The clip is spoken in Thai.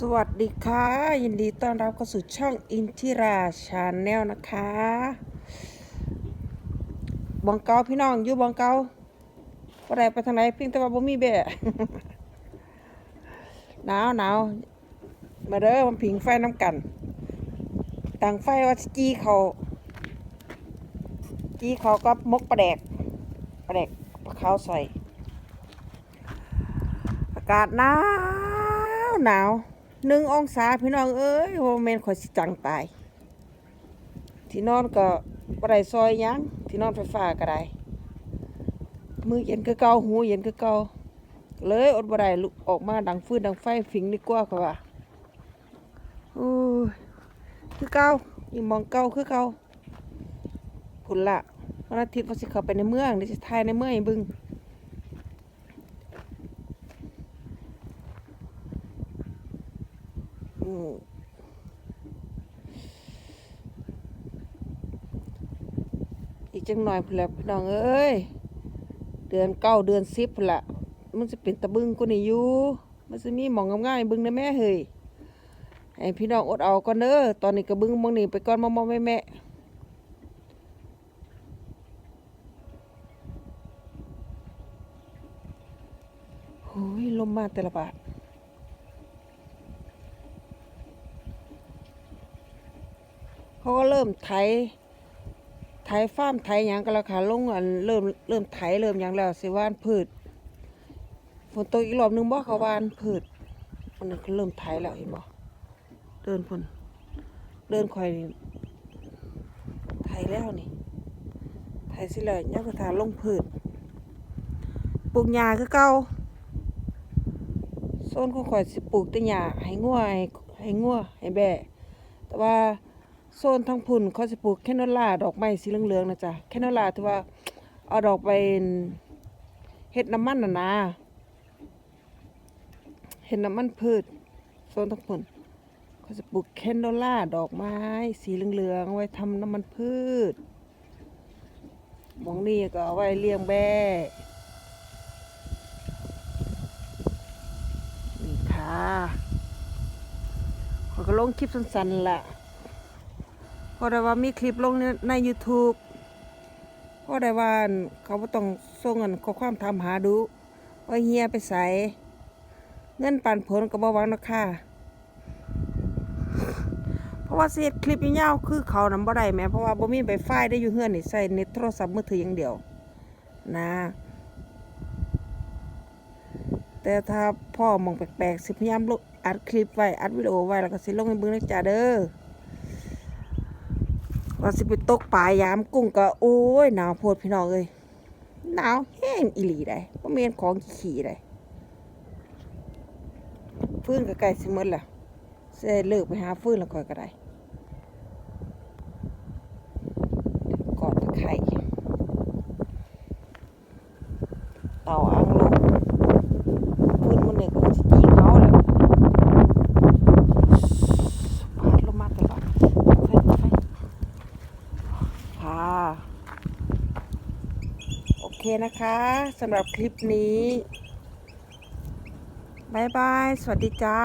สวัสดีค่ะ ยินดีต้อนรับเข้าสู่ช่องอินทิราชาแนลนะคะบองเกาพี่น้องอยู่บองเกาบ่ได้ไปทางไหนเพียงแต่ว่าบ่มีแบะหนาวหนาวมาเด้อมันผิงไฟน้ำกันต่างไฟว่าจี้เขาจี้เขาก็มกปลาแดกปลาแดกปลาขาวใส่อากาศหนาวหนาว หนึ่งองศาพี่น้องเอ้ยโฮเมนข่อยสิจังตาย ที่นอนก็บ่ได้ซอยยังที่นอนไฟฟ้าก็ได้มือเย็นคือเก่าหูเย็นคือเก่าเลยอดบ่ได้ลุกออกมาดังฟืนดังไฟฝิงดีกว่าเขาว่าโอ้ยคือเก่าอีมองเก่าคือเก่าพุ่นละวันอาทิตย์ว่าสิเข้าไปในเมืองเดี๋ยวสิถ่ายในเมืองบิ่ง อีกจังหน่อยพุ่นละพี่น้องเอ้ย เดือนเก้าเดือนสิบพุ่นละมันจะเป็นตะบึงกูนี่อยู่มันจะมีหมองง่ายๆบึงนะแม่เฮ้ยให้พี่น้องอดเอาก่อนเด้อตอนนี้ก็บึงมองนี่ไปก่อนมองๆแม่แม่โอ้ยลมมาแต่ละบาท เขาก็เริ่มไถไถฟาร์มไถหยังกันแล้วค่ะลงอันเริ่มเริ่มไถเริ่มหยังแล้วสิว่านพืชฝนตกอีกรอบหนึงบ่เขาวานพืชมันก็เริ่มไถแล้วเห็นบ่เดินพุ่นเดินคอยไถแล้วนี่ไถสิแล้วยังก็ทาลงพืชปลูกหญ้าคือเก่าโซนของข่อยสิปลูกแต่หญ้าให้งัวให้ให้งัวให้แบะแต่ว่า โซนทางพุ่นเขาสิปลูกแคโนล่าดอกไม้สีเหลืองๆนะจ๊ะแคโนล่าที่ว่าเอาดอกไปเฮ็ดน้ำมันนะนะเฮ็ดน้ำมันพืช โซนทางพุ่นเขาสิปลูกแคโนล่าดอกไม้ สีเหลืองๆไว้ทำน้ำมันพืชมองนี่ก็เอาไว้เลี้ยงแบ่นี่ค่ะเขาก็ลงคลิปสั้นๆล่ะ พราะได้ว่ามีคลิปลงใน YouTube เพราะได้ว่าเขาต้องส่งเงินข้อความถาหาดูว่าเฮียไปใส่เงินปันผลก็บ่หวังนะค่ะ เพราะว่าเฮ็ดคลิปยาวคือเขานำบ่ได้แหมเพราะว่าบ่มีใบไฟได้อยู่เฮือนนี่ใส่เน็ตโทรศัพท์มือถืออย่างเดียว นะ แต่ถ้าพ่อมองแปลกๆสิพยายามลงอัดคลิปไว้อัดวิดีโอไว้แล้วก็สิลงให้เบิ่งนะจ๊ะเด้อ ว่าสิไปตกปลายามกุ้งก็โอ้ยหนาวโพดพี่น้องเลยหนาวแห้งอีหลีได้บ่แม่นของขี่ได้ฟื้นก็ใกล้สิหมดและสิเลิกไปหาฟื้นแล้วค่อยก็ได้กอดตะไคร้เต่าอังลงฟื้นมันเนี่ยก็สิตีเขาแล้วพาดลงมาตลอดไฟไฟ ค่ะ โอ เคนะคะสำหรับคลิปนี้บายบาย สวัสดีจ้า